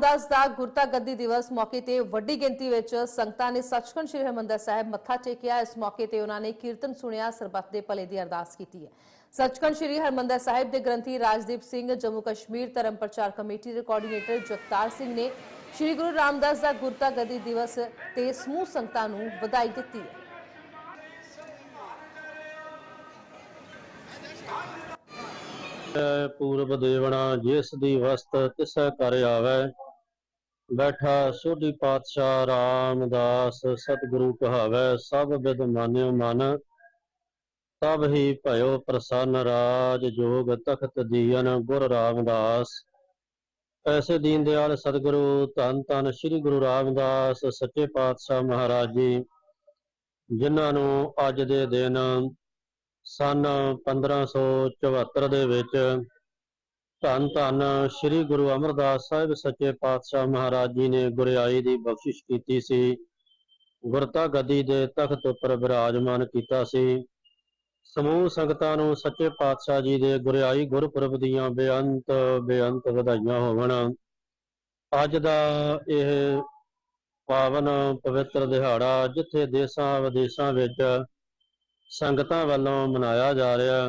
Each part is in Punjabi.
ਰਾਮਦਾਸ ਦਾ ਗੁਰਤਾ ਗੱਦੀ ਦਿਵਸ ਮੌਕੇ ਤੇ ਵੱਡੀ ਗਿਣਤੀ ਵਿੱਚ ਸੰਗਤਾਂ ਨੇ ਸੱਚਖੰਡ ਸ੍ਰੀ ਹਰਿਮੰਦਰ ਸਾਹਿਬ ਮੱਥਾ ਟੇਕਿਆ। ਇਸ ਮੌਕੇ ਤੇ ਉਹਨਾਂ ਨੇ ਕੀਰਤਨ ਸੁਣਿਆ, ਸਰਬੱਤ ਦੇ ਭਲੇ ਦੀ ਅਰਦਾਸ ਕੀਤੀ ਹੈ। ਸੱਚਖੰਡ ਸ੍ਰੀ ਹਰਿਮੰਦਰ ਸਾਹਿਬ ਦੇ ਗ੍ਰੰਥੀ ਰਾਜਦੀਪ ਸਿੰਘ, ਜੰਮੂ ਕਸ਼ਮੀਰ ਧਰਮ ਪ੍ਰਚਾਰ ਕਮੇਟੀ ਦੇ ਕੋਆਰਡੀਨੇਟਰ ਜਗਤਾਰ ਸਿੰਘ ਨੇ ਸ੍ਰੀ ਗੁਰੂ ਰਾਮਦਾਸ ਦਾ ਗੁਰਤਾ ਗੱਦੀ ਦਿਵਸ ਤੇ ਸਮੂਹ ਸੰਗਤਾਂ ਨੂੰ ਵਧਾਈ ਦਿੱਤੀ ਹੈ। ਪੂਰਬ ਦੇਵਣਾ ਜਿਸ ਦੀ ਵਸਤ ਤਿਸੈ ਕਰ ਆਵੈ ਬੈਠਾ ਸੋਢੀ ਪਾਤਸ਼ਾਹ ਰਾਮਦਾਸ, ਸਤਿਗੁਰੂ ਕਹਾਵੈ, ਸਭ ਬਿਦ ਮਾਨਿਓ ਮਨ। ਤਬ ਹੀ ਭਇਓ ਪ੍ਰਸੰਨ ਰਾਜ ਜੋਗ ਤਖਤ ਦੀਨ ਗੁਰ ਰਾਮਦਾਸ। ਐਸੇ ਦੀਨ ਦਿਆਲ ਸਤਿਗੁਰੂ, ਧੰਨ ਧੰਨ ਸ੍ਰੀ ਗੁਰੂ ਰਾਮਦਾਸ, ਸੱਚੇ ਪਾਤਸ਼ਾਹ ਮਹਾਰਾਜ ਜੀ ਜਿਨ੍ਹਾਂ ਨੂੰ ਅੱਜ ਦੇ ਦਿਨ ਸਨ 1574 ਦੇ ਵਿੱਚ ਧੰਨ ਧੰਨ ਸ੍ਰੀ ਗੁਰੂ ਅਮਰਦਾਸ ਸਾਹਿਬ ਸੱਚੇ ਪਾਤਸ਼ਾਹ ਮਹਾਰਾਜ ਜੀ ਨੇ ਗੁਰਿਆਈ ਦੀ ਬਖਸ਼ਿਸ਼ ਕੀਤੀ ਸੀ ਗੁਰਤਾ ਗਦੀ ਦੇ ਤਖਤ ਉੱਪਰ ਬਿਰਾਜਮਾਨ ਕੀਤਾ ਸੀ। ਸਮੂਹ ਸੰਗਤਾਂ ਨੂੰ ਸੱਚੇ ਪਾਤਸ਼ਾਹ ਜੀ ਦੇ ਗੁਰਿਆਈ ਗੁਰਪੁਰਬ ਦੀਆਂ ਬੇਅੰਤ ਬੇਅੰਤ ਵਧਾਈਆਂ ਹੋਵਣ। ਅੱਜ ਦਾ ਇਹ ਪਾਵਨ ਪਵਿੱਤਰ ਦਿਹਾੜਾ ਜਿੱਥੇ ਦੇਸ਼ਾਂ ਵਿਦੇਸ਼ਾਂ ਵਿੱਚ ਸੰਗਤਾਂ ਵੱਲੋਂ ਮਨਾਇਆ ਜਾ ਰਿਹਾ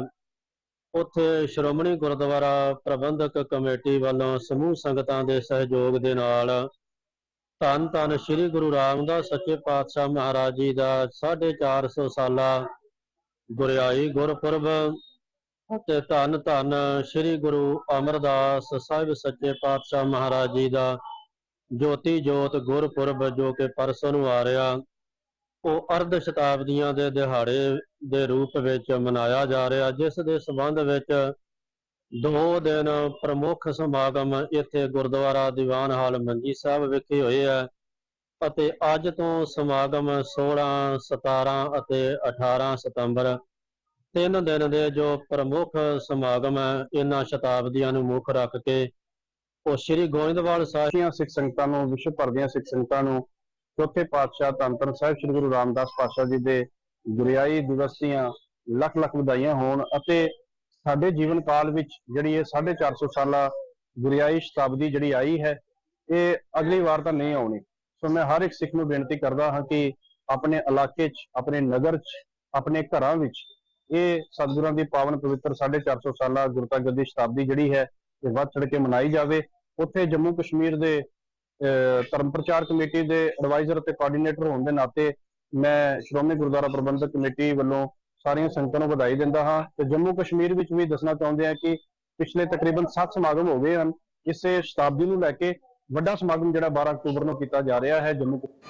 ਉੱਥੇ ਸ਼੍ਰੋਮਣੀ ਗੁਰਦੁਆਰਾ ਪ੍ਰਬੰਧਕ ਕਮੇਟੀ ਵੱਲੋਂ ਸਮੂਹ ਸੰਗਤਾਂ ਦੇ ਸਹਿਯੋਗ ਦੇ ਨਾਲ ਧੰਨ ਧੰਨ ਸ੍ਰੀ ਗੁਰੂ ਰਾਮਦਾਸ ਸੱਚੇ ਪਾਤਸ਼ਾਹ ਮਹਾਰਾਜ ਜੀ ਦਾ 450 ਸਾਲਾ ਗੁਰਿਆਈ ਗੁਰਪੁਰਬ ਅਤੇ ਧੰਨ ਧੰਨ ਸ੍ਰੀ ਗੁਰੂ ਅਮਰਦਾਸ ਸਾਹਿਬ ਸੱਚੇ ਪਾਤਸ਼ਾਹ ਮਹਾਰਾਜ ਜੀ ਦਾ ਜੋਤੀ ਜੋਤ ਗੁਰਪੁਰਬ ਜੋ ਕਿ ਪਰਸੋਂ ਨੂੰ ਆ ਰਿਹਾ, ਉਹ ਅਰਧ ਸ਼ਤਾਬਦੀਆਂ ਦੇ ਦਿਹਾੜੇ ਦੇ ਰੂਪ ਵਿੱਚ ਮਨਾਇਆ ਜਾ ਰਿਹਾ, ਜਿਸ ਦੇ ਸਬੰਧ ਵਿੱਚ ਦੋ ਦਿਨ ਪ੍ਰਮੁੱਖ ਸਮਾਗਮ ਇੱਥੇ ਗੁਰਦੁਆਰਾ ਦੀਵਾਨ ਹਾਲ ਮੰਜੀ ਸਾਹਿਬ ਵਿਖੇ ਹੋਏ ਆ ਅਤੇ ਅੱਜ ਤੋਂ ਸਮਾਗਮ 16 17 ਅਤੇ 18 ਸਤੰਬਰ ਤਿੰਨ ਦਿਨ ਦੇ ਜੋ ਪ੍ਰਮੁੱਖ ਸਮਾਗਮ ਹੈ, ਇਹਨਾਂ ਸ਼ਤਾਬਦੀਆਂ ਨੂੰ ਮੁੱਖ ਰੱਖ ਕੇ ਉਹ ਸ੍ਰੀ ਗੋਇੰਦਵਾਲ ਸਾਹਿਬ ਦੀਆਂ ਸਿੱਖ ਸੰਗਤਾਂ ਨੂੰ, ਵਿਸ਼ਵ ਭਰ ਦੀਆਂ ਸਿੱਖ ਸੰਗਤਾਂ ਨੂੰ ਚੌਥੇ ਪਾਤਸ਼ਾਹ ਧੰਨ ਧੰਨ ਸਾਹਿਬ ਸ੍ਰੀ ਗੁਰੂ ਰਾਮਦਾਸ ਪਾਤਸ਼ਾਹ ਜੀ ਦੇ ਗੁਰਿਆਈ ਦਿਵਸ ਦੀਆਂ ਲੱਖ ਲੱਖ ਵਧਾਈਆਂ ਹੋਣ ਅਤੇ ਸਾਡੇ ਜੀਵਨ ਕਾਲ ਵਿੱਚ ਜਿਹੜੀ ਇਹ 450 ਸਾਲਾ ਗੁਰਿਆਈ ਸ਼ਤਾਬਦੀ ਜਿਹੜੀ ਆਈ ਹੈ, ਇਹ ਅਗਲੀ ਵਾਰ ਤਾਂ ਨਹੀਂ ਆਉਣੀ। ਸੋ ਮੈਂ ਹਰ ਇੱਕ ਸਿੱਖ ਨੂੰ ਬੇਨਤੀ ਕਰਦਾ ਹਾਂ ਕਿ ਆਪਣੇ ਇਲਾਕੇ 'ਚ, ਆਪਣੇ ਨਗਰ 'ਚ, ਆਪਣੇ ਘਰਾਂ ਵਿੱਚ ਇਹ ਸਤਿਗੁਰਾਂ ਦੀ ਪਾਵਨ ਪਵਿੱਤਰ 450 ਸਾਲਾ ਗੁਰਤਾ ਗੱਦੀ ਸ਼ਤਾਬਦੀ ਜਿਹੜੀ ਹੈ, ਇਹ ਵੱਧ ਚੜ ਕੇ ਮਨਾਈ ਜਾਵੇ। ਉੱਥੇ ਜੰਮੂ ਕਸ਼ਮੀਰ ਦੇ, ਅਹ ਧਰਮ ਪ੍ਰਚਾਰ ਕਮੇਟੀ ਦੇ ਐਡਵਾਈਜ਼ਰ ਅਤੇ ਕੋਆਰਡੀਨੇਟਰ ਹੋਣ ਦੇ ਨਾਤੇ ਮੈਂ ਸ਼੍ਰੋਮਣੀ ਗੁਰਦੁਆਰਾ ਪ੍ਰਬੰਧਕ ਕਮੇਟੀ ਵੱਲੋਂ ਸਾਰੀਆਂ ਸੰਗਤਾਂ ਨੂੰ ਵਧਾਈ ਦਿੰਦਾ ਹਾਂ ਤੇ ਜੰਮੂ ਕਸ਼ਮੀਰ ਵਿੱਚ ਵੀ ਦੱਸਣਾ ਚਾਹੁੰਦੇ ਹਾਂ ਕਿ ਪਿਛਲੇ ਤਕਰੀਬਨ 7 ਸਮਾਗਮ ਹੋ ਗਏ ਹਨ। ਇਸੇ ਸ਼ਤਾਬਦੀ ਨੂੰ ਲੈ ਕੇ ਵੱਡਾ ਸਮਾਗਮ ਜਿਹੜਾ 12 ਅਕਤੂਬਰ ਨੂੰ ਕੀਤਾ ਜਾ ਰਿਹਾ ਹੈ ਜੰਮੂ